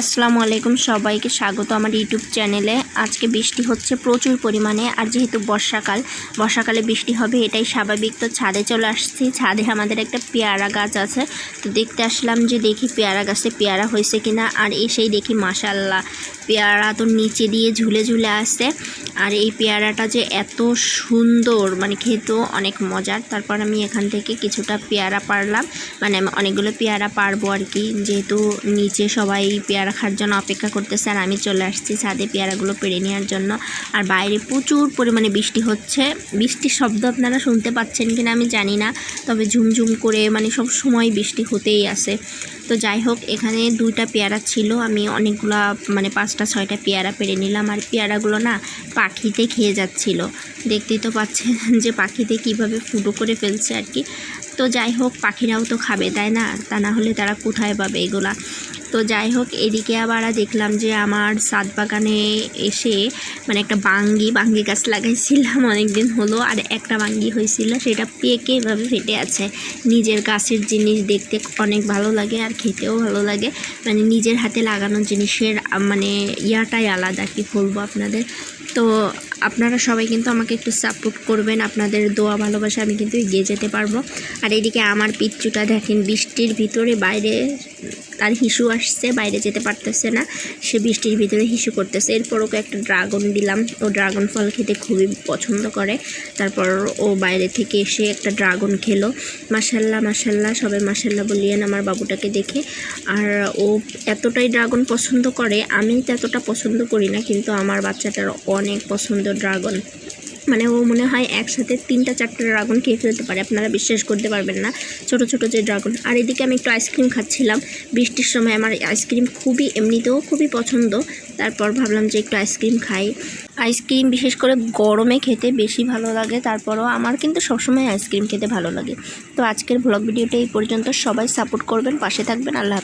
আসসালামু আলাইকুম, সবাইকে স্বাগত আমার ইউটিউব চ্যানেলে। আজকে বৃষ্টি হচ্ছে প্রচুর পরিমাণে, আর যেহেতু বর্ষাকাল, বর্ষাকালে বৃষ্টি হবে এটাই স্বাভাবিক। তো ছাদে চলে আসছি, ছাদে আমাদের একটা পেয়ারা গাছ আছে। তো দেখতে আসলাম যে দেখি পেয়ারা গাছে পেয়ারা হয়েছে কিনা, আর এসেই দেখি মাশাল্লাহ পেয়ারা তো নিচে দিয়ে ঝুলে ঝুলে আসছে। আর এই পেয়ারাটা যে এত সুন্দর মানে খেতেও অনেক মজার। তারপর আমি এখান থেকে কিছুটা পেয়ারা পারলাম। মানে আমি অনেকগুলো পেয়ারা পারব আর কি, যেহেতু নিচে সবাই পেয়ারা খাওয়ার জন্য অপেক্ষা করতেছে আর আমি চলে আসছি ছাদে পেয়ারাগুলো পেরে নেওয়ার জন্য। আর বাইরে প্রচুর পরিমাণে বৃষ্টি হচ্ছে। বৃষ্টির শব্দ আপনারা শুনতে পাচ্ছেন কিনা আমি জানি না, তবে ঝুমঝুম করে মানে সব সময় বৃষ্টি হতেই আছে। তো যাই হোক, এখানে দুইটা পেয়ারা ছিল। আমি অনেকগুলা মানে পাঁচটা, ছয়টা পেয়ারা পেরে নিলাম। আর পেয়ারাগুলো না পাখিতে খেয়ে যাচ্ছিল। দেখতেই তো পাচ্ছেন যে পাখিতে কীভাবে ফুটো করে ফেলছে আর কি। তো যাই হোক, পাখিরাও তো খাবে, তাই না? তা না হলে তারা কোথায় পাবে এগুলা? তো যাই হোক, এদিকে আবার দেখলাম যে আমার সাত বাগানে এসে মানে একটা বাঙ্গি বাঙ্গি গাছ লাগাইছিলাম অনেক দিন হলো আর একটা বাঙ্গি হয়েছিল, সেটা পেকে এভাবে ফেটে আছে। নিজের গাছের জিনিস দেখতে অনেক ভালো লাগে আর খেতেও ভালো লাগে। মানে নিজের হাতে লাগানো জিনিসের মানে ইয়াটাই আলাদা, কি বলব আপনাদের? তো আপনারা সবাই কিন্তু আমাকে একটু সাপোর্ট করবেন, আপনাদের দোয়া, ভালোবাসা আমি কিন্তু এগিয়ে যেতে পারব। আর এদিকে আমার পিচ্চুটা দেখেন, বৃষ্টির ভিতরে বাইরে তার হিসু আসছে, বাইরে যেতে পারতেছে না। সে বৃষ্টির ভিতরে হিসু করতেছে। এরপর ওকে একটা ড্রাগন দিলাম। ও ড্রাগন ফল খেতে খুবই পছন্দ করে। তারপর ও বাইরে থেকে এসে একটা ড্রাগন খেলো। মাসাল্লাহ মাসাল্লাহ সবাই মাসাল্লাহ বলিয়েন আমার বাবুটাকে দেখে। আর ও এতটাই ড্রাগন পছন্দ করে, আমি তো এতটা পছন্দ করি না, কিন্তু আমার বাচ্চাটার অনেক পছন্দ ড্রাগন মানে ও মনে হয় একসাথে তিনটা, চারটা ড্রাগন খেয়ে ফেলতে পারে। আপনারা বিশ্বাস করতে পারবেন না, ছোট ছোট যে ড্রাগন। আর এদিকে আমি একটু আইসক্রিম খাচ্ছিলাম। বৃষ্টির সময় আমার আইসক্রিম খুবই, এমনিতেও খুবই পছন্দ। তারপর ভাবলাম যে একটু আইসক্রিম খাই। আইসক্রিম বিশেষ করে গরমে খেতে বেশি ভালো লাগে। তারপরও আমার কিন্তু সবসময় আইসক্রিম খেতে ভালো লাগে। তো আজকের ব্লগ ভিডিওটা এই পর্যন্ত। সবাই সাপোর্ট করবেন, পাশে থাকবেন। আল্লাহ।